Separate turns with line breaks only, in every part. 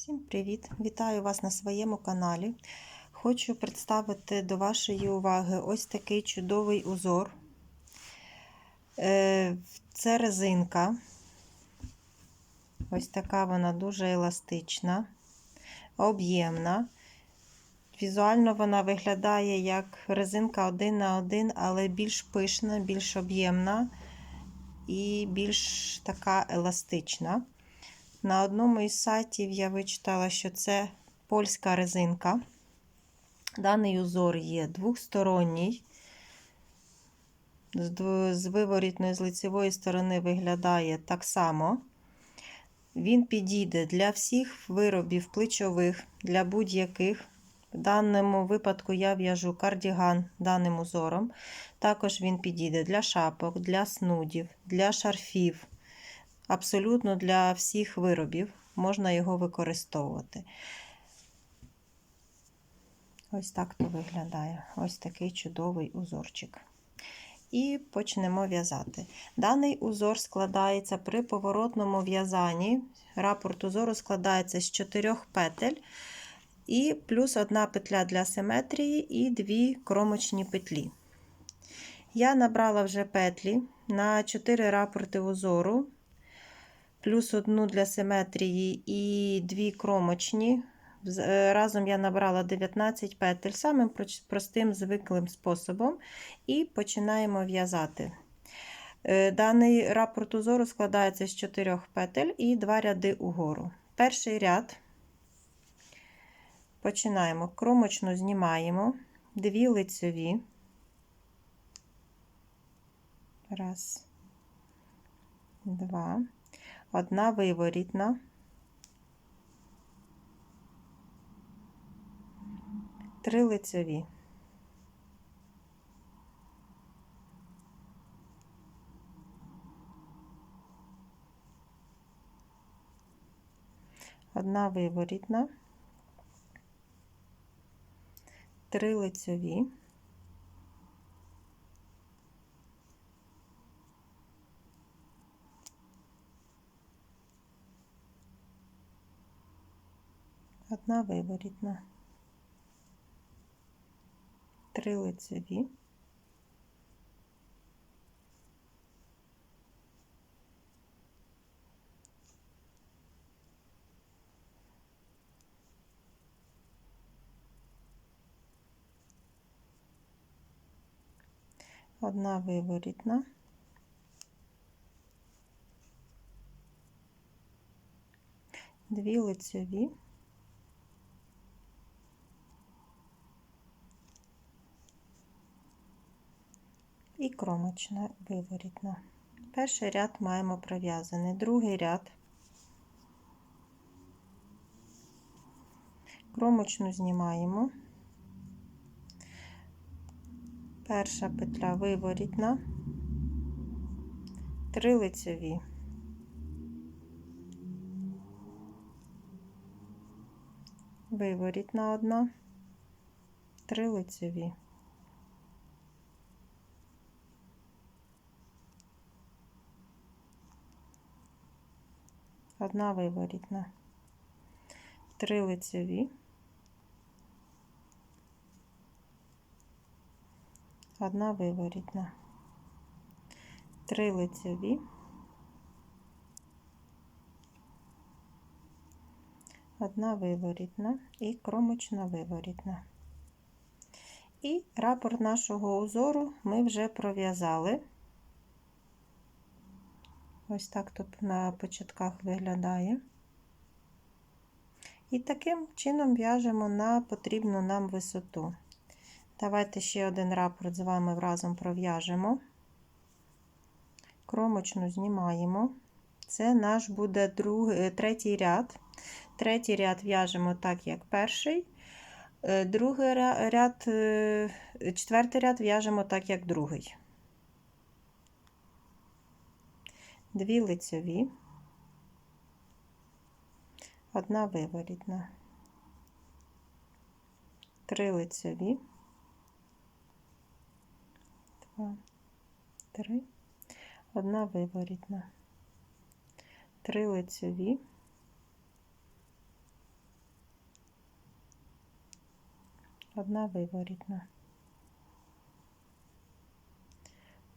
Всім привіт! Вітаю вас на своєму каналі. Хочу представити до вашої уваги ось такий чудовий узор. Е, Це резинка. Ось така вона дуже еластична, об'ємна. Візуально вона виглядає як резинка один на один, але більш пишна, більш об'ємна і більш така еластична. На одному із сайтів я вичитала, що це польська резинка. Даний узор є двохсторонній. З виворітної з лицевої сторони виглядає так само. Він підійде для всіх виробів плечових, для будь-яких. В даному випадку я в'яжу кардіган даним узором. Також він підійде для шапок, для снудів, для шарфів. Абсолютно для всіх виробів можна його використовувати. Ось так то виглядає. Ось такий чудовий узорчик. І почнемо в'язати. Даний узор складається при поворотному в'язанні. Рапорт узору складається з 4 петель, і плюс одна петля для симетрії і дві кромочні петлі. Я набрала вже петлі на 4 рапорти узору плюс одну для симетрії і дві кромочні. Разом я набрала 19 петель самим простим звиклим способом, і починаємо в'язати. Даний рапорт узору складається з 4 петель і 2 ряди угору. Перший ряд починаємо, кромочну знімаємо, дві лицеві. Раз, два одна виворітна, три лицеві. Одна виворітна, три лицеві. Одна виворітна, три лицеві, одна виворітна, дві лицеві. І кромочна виворітна. Перший ряд маємо пров'язаний, другий ряд, кромочну знімаємо, перша петля виворітна, три лицеві. Виворітна одна, три лицеві. Одна виворітна, три лицеві, одна виворітна, три лицеві, одна виворітна і кромочна виворітна. І рапорт нашого узору ми вже пров'язали. Ось так тут на початках виглядає. І таким чином в'яжемо на потрібну нам висоту. Давайте ще один рапорт з вами разом пров'яжемо. Кромочну знімаємо. Це наш буде другий, е, третій ряд. Третій ряд в'яжемо так, як перший. Е, другий ряд, е, четвертий ряд в'яжемо так, як другий. Дві лицьові, Одна виворітна, три лицьові, 2, 3, 1 виворітна, три лицьові, Одна виворітна,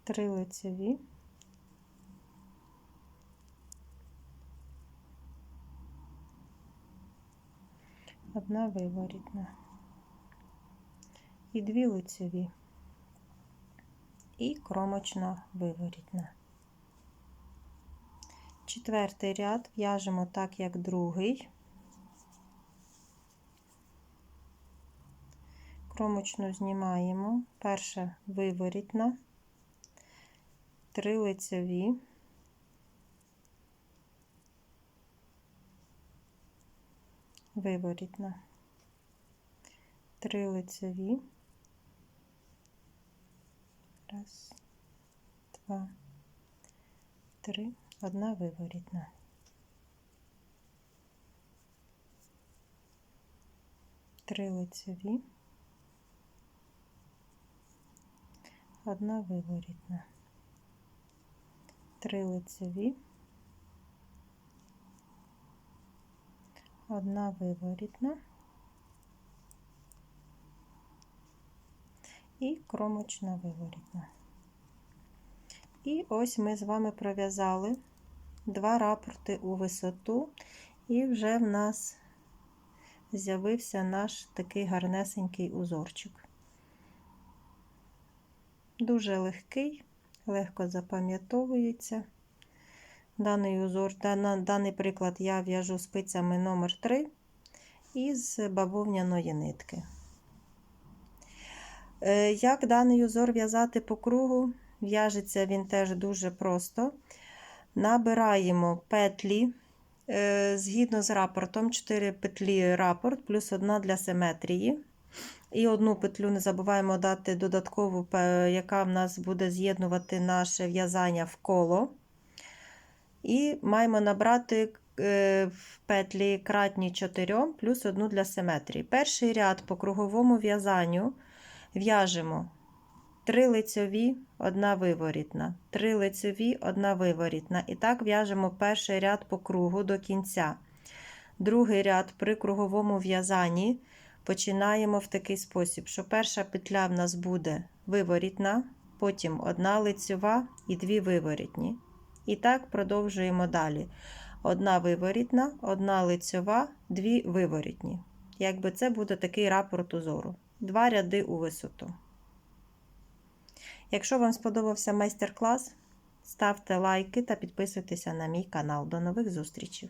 Три лицьові, 1 одна виворітна. І дві лицеві, і кромочна виворітна. Четвертий ряд в'яжемо так, як другий. Кромочну знімаємо, перша виворітна, три лицеві, виворітна, три лицеві, раз, два, три, одна виворітна. Три лицеві. одна виворітна, три лицеві, одна виворітна і кромочна виворітна. І ось ми з вами пров'язали два рапорти у висоту, і вже в нас з'явився наш такий гарнесенький узорчик. Дуже легкий, легко запам'ятовується. Даний узор, даний приклад я в'яжу спицями номер 3 із бавовняної нитки. Е, як даний узор в'язати по кругу, в'яжеться він теж дуже просто. Набираємо петлі е, згідно з рапортом, 4 петлі рапорт, плюс одна для симетрії. І одну петлю не забуваємо дати додаткову, яка в нас буде з'єднувати наше в'язання в коло. І маємо набрати е, в петлі кратні 4 плюс одну для симетрії. Перший ряд по круговому в'язанню в'яжемо 3 лицьові, 1 виворітна, 3 лицьові, 1 виворітна. І так в'яжемо перший ряд по кругу до кінця. Другий ряд при круговому в'язанні починаємо в такий спосіб, що перша петля в нас буде виворітна, потім одна лицьова і дві виворітні. І так продовжуємо далі. Одна виворітна, одна лицьова, дві виворітні. Якби це буде такий рапорт узору. Два ряди у висоту. Якщо вам сподобався майстер-клас, ставте лайки та підписуйтеся на мій канал. До нових зустрічей!